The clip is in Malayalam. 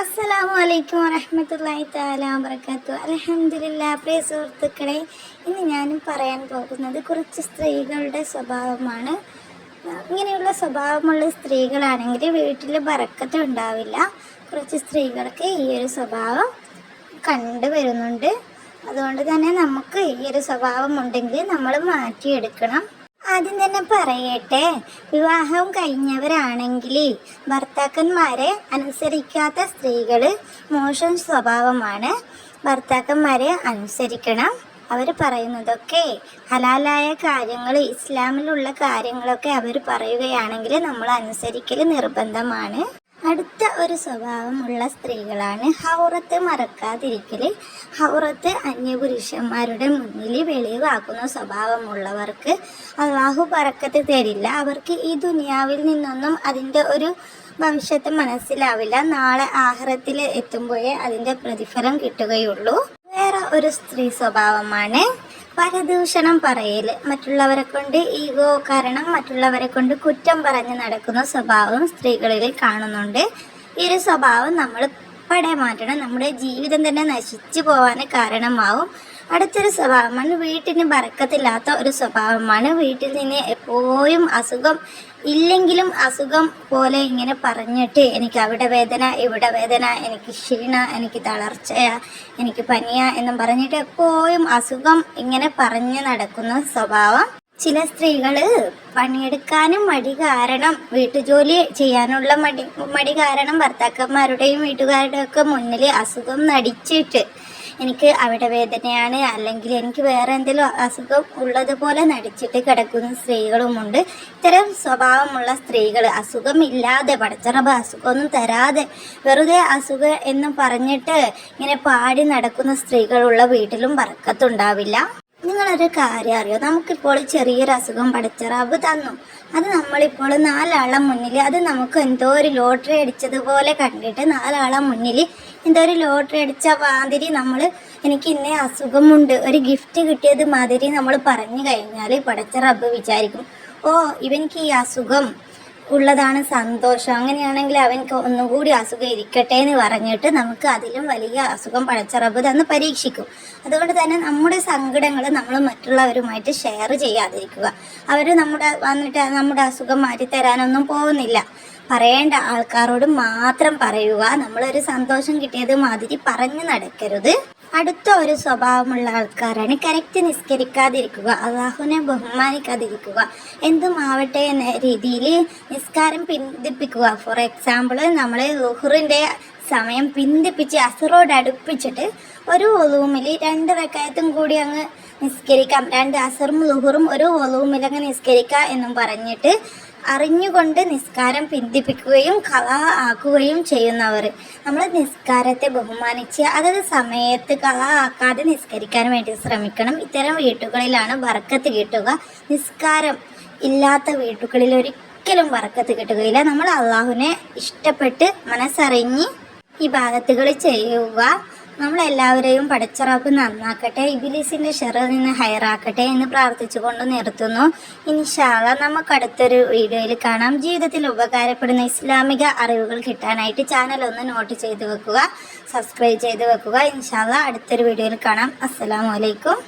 അസ്സലാമു അലൈക്കും വറഹമത്തല്ലാഹി താല വബറകാത്തു അൽഹംദുലില്ലാ പ്രിയ സുഹൃത്തുക്കളെ ഇന്ന് ഞാനും പറയാൻ പോകുന്നത് കുറച്ച് സ്ത്രീകളുടെ സ്വഭാവമാണ്. ഇങ്ങനെയുള്ള സ്വഭാവമുള്ള സ്ത്രീകളാണെങ്കിൽ വീട്ടിൽ ബറക്കത്ത് ഉണ്ടാവില്ല. കുറച്ച് സ്ത്രീകൾക്ക് ഈ ഒരു സ്വഭാവം കണ്ടുവരുന്നുണ്ട് അതുകൊണ്ട് തന്നെ നമുക്ക് ഈ ഒരു സ്വഭാവം ഉണ്ടെങ്കിൽ നമ്മൾ മാറ്റിയെടുക്കണം. ആദ്യം തന്നെ പറയട്ടെ. വിവാഹം കഴിഞ്ഞവരാണെങ്കിൽ ഭർത്താക്കന്മാരെ അനുസരിക്കാത്ത സ്ത്രീകൾ മോശം സ്വഭാവമാണ്. ഭർത്താക്കന്മാരെ അനുസരിക്കണം. അവർ പറയുന്നതൊക്കെ ഹലാലായ കാര്യങ്ങൾ ഇസ്ലാമിലുള്ള കാര്യങ്ങളൊക്കെ അവർ പറയുകയാണെങ്കിൽ നമ്മൾ അനുസരിക്കൽ നിർബന്ധമാണ്. അടുത്ത ഒരു സ്വഭാവമുള്ള സ്ത്രീകളാണ് ഹൗറത്ത് മറക്കാതിരിക്കൽ ഹൗറത്ത് അന്യപുരുഷന്മാരുടെ മുന്നിൽ വെളിവാക്കുന്ന സ്വഭാവമുള്ളവർക്ക് അള്ളാഹു പറക്കത്ത് തരില്ല. അവർക്ക് ഈ ദുനിയാവിൽ നിന്നൊന്നും അതിന്റെ ഒരു ഭവിഷ്യത്ത് മനസ്സിലാവില്ല. നാളെ ആഹാരത്തിൽ എത്തുമ്പോഴേ അതിന്റെ പ്രതിഫലം കിട്ടുകയുള്ളൂ. വേറെ ഒരു സ്ത്രീ സ്വഭാവമാണ് പരദൂഷണം പറയൽ മറ്റുള്ളവരെ കൊണ്ട് ഈഗോ കാരണം മറ്റുള്ളവരെ കൊണ്ട് കുറ്റം പറഞ്ഞ് നടക്കുന്ന സ്വഭാവം സ്ത്രീകളിൽ കാണുന്നുണ്ട്. ഈ ഒരു സ്വഭാവം നമ്മൾ പടേ മാറ്റണം നമ്മുടെ ജീവിതം തന്നെ നശിച്ചു പോകാൻ കാരണമാവും. അടുത്തൊരു സ്വഭാവമാണ് വീട്ടിന് ബറക്കത്തില്ലാത്ത ഒരു സ്വഭാവമാണ് വീട്ടിൽ നിന്ന് എപ്പോഴും അസുഖം ഇല്ലെങ്കിലും അസുഖം പോലെ ഇങ്ങനെ പറഞ്ഞിട്ട് എനിക്ക് അവിടെ വേദന ഇവിടെ വേദന എനിക്ക് ക്ഷീണ എനിക്ക് തളർച്ചയാ എനിക്ക് പനിയ എന്നും പറഞ്ഞിട്ട് എപ്പോഴും അസുഖം ഇങ്ങനെ പറഞ്ഞു നടക്കുന്ന സ്വഭാവം. ചില സ്ത്രീകൾ പണിയെടുക്കാനും മടി കാരണം വീട്ടുജോലി ചെയ്യാനുള്ള മടി മടി കാരണം ഭർത്താക്കന്മാരുടെയും വീട്ടുകാരുടെയും ഒക്കെ മുന്നിൽ അസുഖം നടിച്ചിട്ട് എനിക്ക് അവിടെ വേദനയാണ്. അല്ലെങ്കിൽ എനിക്ക് വേറെ എന്തെങ്കിലും അസുഖം ഉള്ളതുപോലെ നടിച്ചിട്ട് കിടക്കുന്ന സ്ത്രീകളുമുണ്ട് ഇത്തരം സ്വഭാവമുള്ള സ്ത്രീകൾ അസുഖമില്ലാതെ പടച്ചറബ് അസുഖമൊന്നും തരാതെ വെറുതെ അസുഖം എന്ന് പറഞ്ഞിട്ട് ഇങ്ങനെ പാടി നടക്കുന്ന സ്ത്രീകളുള്ള വീട്ടിലും പറക്കത്തുണ്ടാവില്ല നിങ്ങളൊരു കാര്യം അറിയോ? നമുക്കിപ്പോൾ ചെറിയൊരു അസുഖം പടച്ചറബ് തന്നു. അത് നമ്മളിപ്പോൾ നാലാളം മുന്നിൽ അത് നമുക്ക് എന്തോ ഒരു ലോട്ടറി അടിച്ചതുപോലെ കണ്ടിട്ട് നാലാളം മുന്നിൽ എന്തോ ഒരു ലോട്ടറി അടിച്ച മാതിരി നമ്മൾ എനിക്ക് ഇന്നേ അസുഖമുണ്ട്. ഒരു ഗിഫ്റ്റ് കിട്ടിയത് മാതിരി നമ്മൾ പറഞ്ഞു കഴിഞ്ഞാൽ റബ്ബ് വിചാരിക്കും ഓ ഇവനിക്ക് ഈ അസുഖം ഉള്ളതാണ് സന്തോഷം. അങ്ങനെയാണെങ്കിൽ അവൻക്ക് ഒന്നും കൂടി അസുഖം ഇരിക്കട്ടെ എന്ന് പറഞ്ഞിട്ട് നമുക്ക് അതിലും വലിയ അസുഖം പഴച്ചറബ് തന്ന് പരീക്ഷിക്കും. അതുകൊണ്ട് തന്നെ നമ്മുടെ സങ്കടങ്ങൾ നമ്മൾ മറ്റുള്ളവരുമായിട്ട് ഷെയർ ചെയ്യാതിരിക്കുക. അവർ നമ്മുടെ വന്നിട്ട് നമ്മുടെ അസുഖം മാറ്റി തരാനൊന്നും പോകുന്നില്ല. പറയേണ്ട ആൾക്കാരോട് മാത്രം പറയുക. നമ്മളൊരു സന്തോഷം കിട്ടിയത് മാതിരി പറഞ്ഞു നടക്കരുത്. അടുത്ത ഒരു സ്വഭാവമുള്ള ആൾക്കാരാണ്. കറക്റ്റ് നിസ്കരിക്കാതിരിക്കുക അള്ളാഹുവിനെ ബഹുമാനിക്കാതിരിക്കുക എന്തും ആവട്ടെ എന്ന രീതിയിൽ നിസ്കാരം പിന്തിപ്പിക്കുക. ഫോർ എക്സാമ്പിൾ നമ്മൾ ലുഹറിന്റെ സമയം പിന്തിപ്പിച്ച് അസറോട് അടുപ്പിച്ചിട്ട് ഒരു ഒലൂമിൽ രണ്ട് റക്കായത്തും കൂടി അങ്ങ് നിസ്കരിക്കാം. രണ്ട് അസറും ലുഹറും ഒരു ഒലൂമിൽ അങ്ങ് നിസ്കരിക്കാം എന്നും പറഞ്ഞിട്ട് അറിഞ്ഞുകൊണ്ട് നിസ്കാരം പിന്തിപ്പിക്കുകയും കള ആക്കുകയും ചെയ്യുന്നവർ. നമ്മൾ നിസ്കാരത്തെ ബഹുമാനിച്ച് അതത് സമയത്ത് കള ആക്കാതെ നിസ്കരിക്കാൻ വേണ്ടി ശ്രമിക്കണം. ഇത്തരം വീട്ടുകളിലാണ് വറക്കത്ത് കിട്ടുക. നിസ്കാരം ഇല്ലാത്ത വീട്ടുകളിൽ ഒരിക്കലും വറക്കത്ത് കിട്ടുകയില്ല. നമ്മൾ അള്ളാഹുവിനെ ഇഷ്ടപ്പെട്ട് മനസ്സറിഞ്ഞ് ഈ ഭാഗത്തുകൾ ചെയ്യുക. നമ്മളെല്ലാവരെയും പടച്ചറാപ്പ് നന്നാക്കട്ടെ ഇബിലിസിന്റെ ഷെറിൽ നിന്ന് ഹയറാക്കട്ടെ എന്ന് പ്രാർത്ഥിച്ചുകൊണ്ട് നിർത്തുന്നു. ഇൻഷാല്ല നമുക്ക് അടുത്തൊരു വീഡിയോയിൽ കാണാം. ജീവിതത്തിൽ ഉപകാരപ്പെടുന്ന ഇസ്ലാമിക അറിവുകൾ കിട്ടാനായിട്ട് ചാനൽ ഒന്ന് നോട്ട് ചെയ്ത് വെക്കുക സബ്സ്ക്രൈബ് ചെയ്ത് വെക്കുക. ഇൻഷാല്ല അടുത്തൊരു വീഡിയോയിൽ കാണാം. അസ്സലാമു അലൈക്കും.